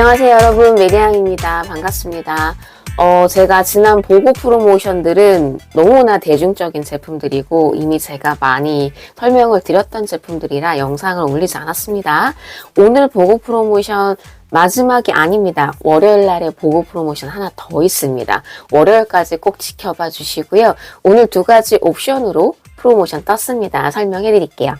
안녕하세요 여러분 메리앙입니다 반갑습니다 어, 제가 지난 보고 프로모션들은 너무나 대중적인 제품들이고 이미 제가 많이 설명을 드렸던 제품들이라 영상을 올리지 않았습니다 오늘 보고 프로모션 마지막이 아닙니다. 월요일 날에 보고 프로모션 하나 더 있습니다. 월요일까지 꼭 지켜봐 주시고요. 오늘 두 가지 옵션으로 프로모션 떴습니다. 설명해 드릴게요.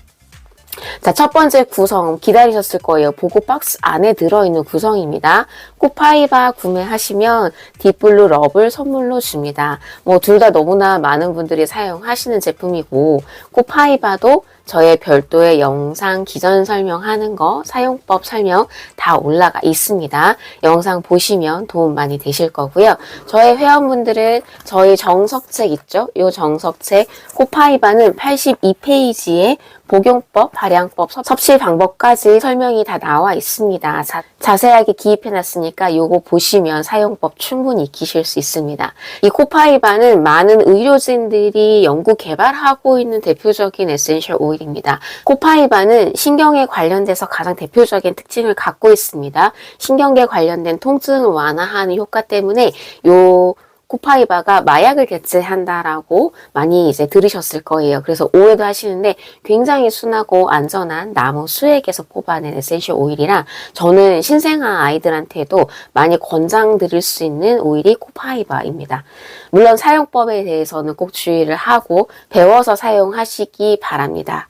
자, 첫 번째 구성 기다리셨을 거예요. 보고 박스 안에 들어있는 구성입니다. 코파이바 구매하시면 딥블루 럽을 선물로 줍니다. 뭐 둘 다 너무나 많은 분들이 사용하시는 제품이고 코파이바도 저의 별도의 영상 기전 설명하는 거 사용법 설명 다 올라가 있습니다. 영상 보시면 도움 많이 되실 거고요. 저의 회원분들은 저희 정석책 있죠? 이 정석책 코파이바는 82페이지에 복용법, 발양법, 섭취 방법까지 설명이 다 나와 있습니다. 자, 세하게 기입해놨으니까 요거 보시면 사용법 충분히 익히실 수 있습니다. 이 코파이바는 많은 의료진들이 연구 개발하고 있는 대표적인 에센셜 오일입니다. 코파이바는 신경에 관련돼서 가장 대표적인 특징을 갖고 있습니다. 신경계 관련된 통증을 완화하는 효과 때문에 요 코파이바가 마약을 대체한다라고 많이 이제 들으셨을 거예요. 그래서 오해도 하시는데 굉장히 순하고 안전한 나무 수액에서 뽑아낸 에센셜 오일이라 저는 신생아 아이들한테도 많이 권장드릴 수 있는 오일이 코파이바입니다. 물론 사용법에 대해서는 꼭 주의를 하고 배워서 사용하시기 바랍니다.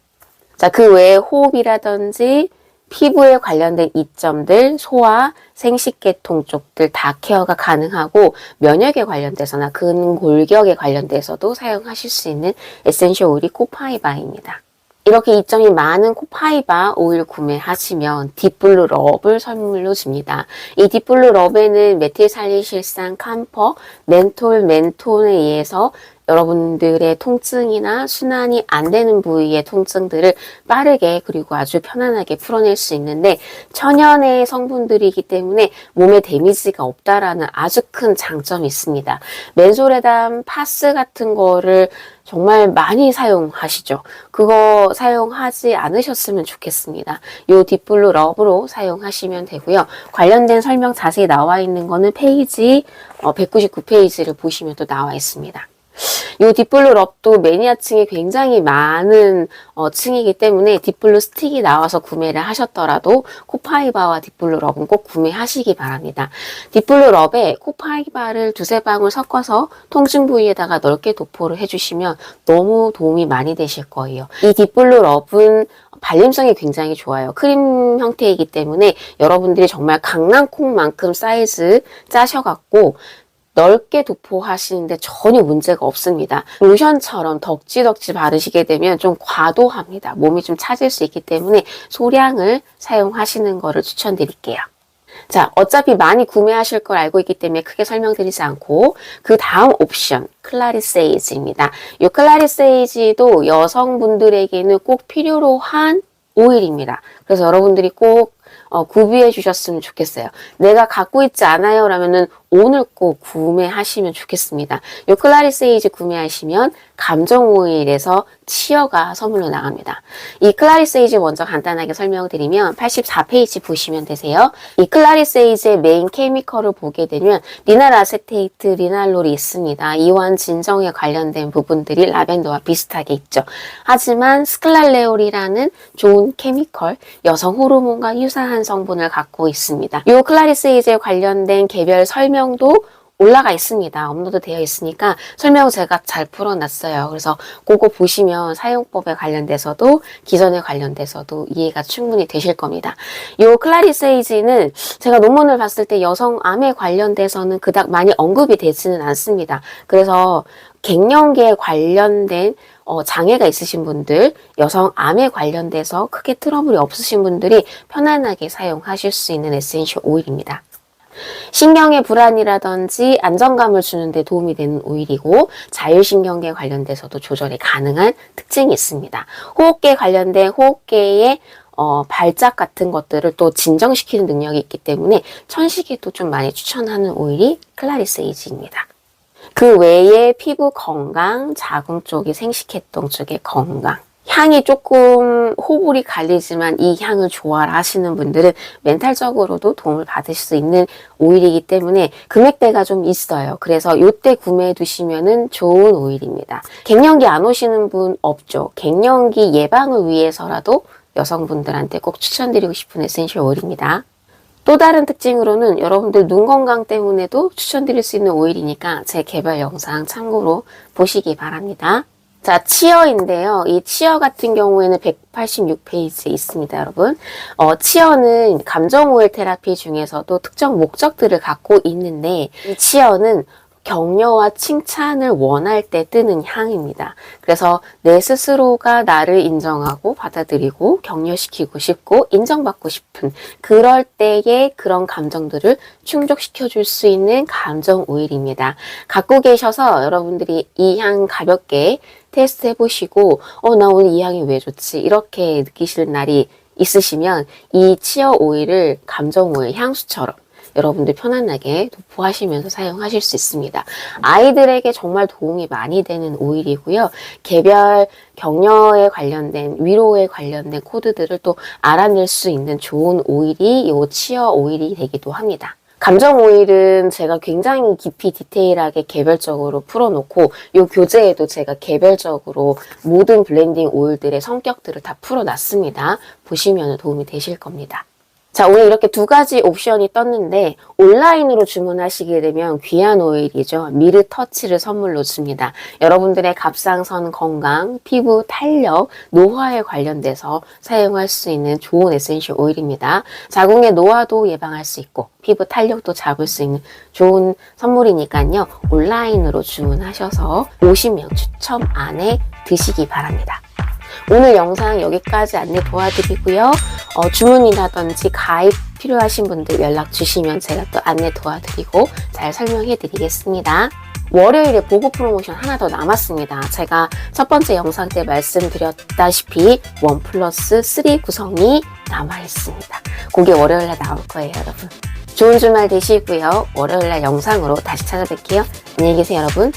자, 그 외에 호흡이라든지 피부에 관련된 이점들, 소화, 생식계통 쪽들 다 케어가 가능하고 면역에 관련돼서나 근골격에 관련돼서도 사용하실 수 있는 에센셜 오일이 코파이바입니다. 이렇게 이점이 많은 코파이바 오일 구매하시면 딥블루 럽을 선물로 줍니다. 이 딥블루 럽에는 메틸살리실산, 캄퍼, 멘톨, 멘톤에 의해서 여러분들의 통증이나 순환이 안 되는 부위의 통증들을 빠르게 그리고 아주 편안하게 풀어낼 수 있는데 천연의 성분들이기 때문에 몸에 데미지가 없다라는 아주 큰 장점이 있습니다. 맨솔에담 파스 같은 거를 정말 많이 사용하시죠. 그거 사용하지 않으셨으면 좋겠습니다. 요 딥블루 럽으로 사용하시면 되고요. 관련된 설명 자세히 나와 있는 거는 페이지 199페이지를 보시면 또 나와 있습니다. 이 딥블루 럽도 매니아층이 굉장히 많은 어, 층이기 때문에 딥블루 스틱이 나와서 구매를 하셨더라도 코파이바와 딥블루 럽은 꼭 구매하시기 바랍니다. 딥블루 럽에 코파이바를 두세 방울 섞어서 통증 부위에다가 넓게 도포를 해주시면 너무 도움이 많이 되실 거예요. 이 딥블루 럽은 발림성이 굉장히 좋아요. 크림 형태이기 때문에 여러분들이 정말 강낭콩만큼 사이즈 짜셔갖고 넓게 도포하시는데 전혀 문제가 없습니다. 로션처럼 덕지덕지 바르시게 되면 좀 과도합니다. 몸이 좀 차질 수 있기 때문에 소량을 사용하시는 것을 추천드릴게요. 자, 어차피 많이 구매하실 걸 알고 있기 때문에 크게 설명드리지 않고 그 다음 옵션 클라리세이지입니다. 이 클라리세이지도 여성분들에게는 꼭 필요로 한 오일입니다. 그래서 여러분들이 꼭 어, 구비해 주셨으면 좋겠어요. 내가 갖고 있지 않아요 라면은 오늘 꼭 구매하시면 좋겠습니다. 요 클라리세이지 구매하시면 감정 오일에서 치어가 선물로 나갑니다. 이 클라리세이지 먼저 간단하게 설명드리면 84페이지 보시면 되세요. 이 클라리세이지의 메인 케미컬을 보게 되면 리날 아세테이트, 리날롤이 있습니다. 이완 진정에 관련된 부분들이 라벤더와 비슷하게 있죠. 하지만 스클랄레올이라는 좋은 케미컬, 여성 호르몬과 유사 한 성분을 갖고 있습니다. 이 클라리세이지에 관련된 개별 설명도 올라가 있습니다. 업로드 되어 있으니까 설명 제가 잘 풀어놨어요. 그래서 그거 보시면 사용법에 관련돼서도 기전에 관련돼서도 이해가 충분히 되실 겁니다. 이 클라리세이지는 제가 논문을 봤을 때 여성암에 관련돼서는 그닥 많이 언급이 되지는 않습니다. 그래서 갱년기에 관련된 어, 장애가 있으신 분들, 여성 암에 관련돼서 크게 트러블이 없으신 분들이 편안하게 사용하실 수 있는 에센셜 오일입니다. 신경의 불안이라든지 안정감을 주는데 도움이 되는 오일이고 자율신경계 관련돼서도 조절이 가능한 특징이 있습니다. 호흡계 관련된 호흡계의 어, 발작 같은 것들을 또 진정시키는 능력이 있기 때문에 천식에도 좀 많이 추천하는 오일이 클라리스이지입니다. 그 외에 피부 건강, 자궁 쪽이 생식계통 쪽의 건강, 향이 조금 호불이 갈리지만 이 향을 좋아라 하시는 분들은 멘탈적으로도 도움을 받으실 수 있는 오일이기 때문에 금액대가 좀 있어요. 그래서 이때 구매해 두시면은 좋은 오일입니다. 갱년기 안 오시는 분 없죠. 갱년기 예방을 위해서라도 여성분들한테 꼭 추천드리고 싶은 에센셜 오일입니다. 또 다른 특징으로는 여러분들 눈 건강 때문에도 추천드릴 수 있는 오일이니까 제 개발 영상 참고로 보시기 바랍니다. 자, 치어인데요. 이 치어 같은 경우에는 186페이지에 있습니다, 여러분. 어, 치어는 감정 오일 테라피 중에서도 특정 목적들을 갖고 있는데 이 치어는 격려와 칭찬을 원할 때 뜨는 향입니다. 그래서 내 스스로가 나를 인정하고 받아들이고 격려시키고 싶고 인정받고 싶은 그럴 때의 그런 감정들을 충족시켜 줄 수 있는 감정 오일입니다. 갖고 계셔서 여러분들이 이 향 가볍게 테스트 해보시고 어 나 오늘 이 향이 왜 좋지 이렇게 느끼실 날이 있으시면 이 치어 오일을 감정 오일 향수처럼 여러분들 편안하게 도포하시면서 사용하실 수 있습니다. 아이들에게 정말 도움이 많이 되는 오일이고요. 개별 격려에 관련된 위로에 관련된 코드들을 또 알아낼 수 있는 좋은 오일이 이 치어 오일이 되기도 합니다. 감정 오일은 제가 굉장히 깊이 디테일하게 개별적으로 풀어놓고 이 교재에도 제가 개별적으로 모든 블렌딩 오일들의 성격들을 다 풀어놨습니다. 보시면 도움이 되실 겁니다. 자, 오늘 이렇게 두 가지 옵션이 떴는데 온라인으로 주문하시게 되면 귀한 오일이죠. 미르 터치를 선물로 줍니다. 여러분들의 갑상선 건강, 피부 탄력, 노화에 관련돼서 사용할 수 있는 좋은 에센셜 오일입니다. 자궁의 노화도 예방할 수 있고 피부 탄력도 잡을 수 있는 좋은 선물이니까요. 온라인으로 주문하셔서 50명 추첨 안에 드시기 바랍니다. 오늘 영상 여기까지 안내 도와드리고요. 어, 주문이라든지 가입 필요하신 분들 연락 주시면 제가 또 안내 도와드리고 잘 설명해 드리겠습니다. 월요일에 보고 프로모션 하나 더 남았습니다. 제가 첫 번째 영상 때 말씀드렸다시피 원 플러스 3 구성이 남아 있습니다. 그게 월요일에 나올 거예요, 여러분. 좋은 주말 되시고요. 월요일날 영상으로 다시 찾아뵐게요. 안녕히 계세요, 여러분.